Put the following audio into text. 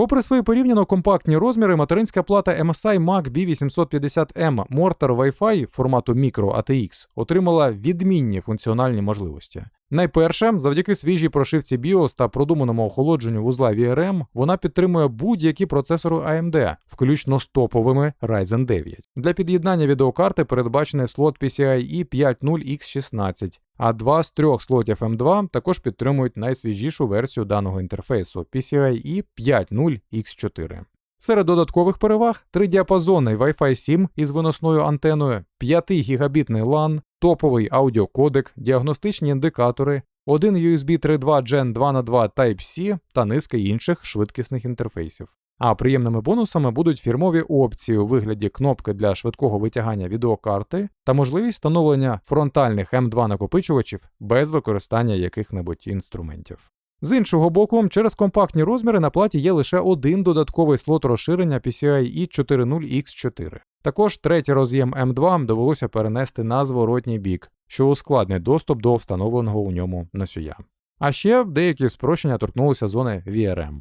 Попри свої порівняно компактні розміри, материнська плата MSI Mac B850M Mortar Wi-Fi формату Micro ATX отримала відмінні функціональні можливості. Найперше, завдяки свіжій прошивці BIOS та продуманому охолодженню вузла VRM, вона підтримує будь-які процесори AMD, включно з топовими Ryzen 9. Для під'єднання відеокарти передбачений слот PCIe 5.0X16, а два з трьох слотів M2 також підтримують найсвіжішу версію даного інтерфейсу PCIe 5.0X4. Серед додаткових переваг тридіапазонний Wi-Fi 7 із виносною антеною, 5 гігабітний LAN, топовий аудіокодек, діагностичні індикатори, один USB 3.2 Gen 2x2 Type-C та низка інших швидкісних інтерфейсів. А приємними бонусами будуть фірмові опції у вигляді кнопки для швидкого витягання відеокарти та можливість встановлення фронтальних M2 накопичувачів без використання яких-небудь інструментів. З іншого боку, через компактні розміри на платі є лише один додатковий слот розширення PCIe 4.0X4. Також третій роз'єм М2 довелося перенести на зворотній бік, що ускладнить доступ до встановленого у ньому носія. А ще деякі спрощення торкнулися зони VRM.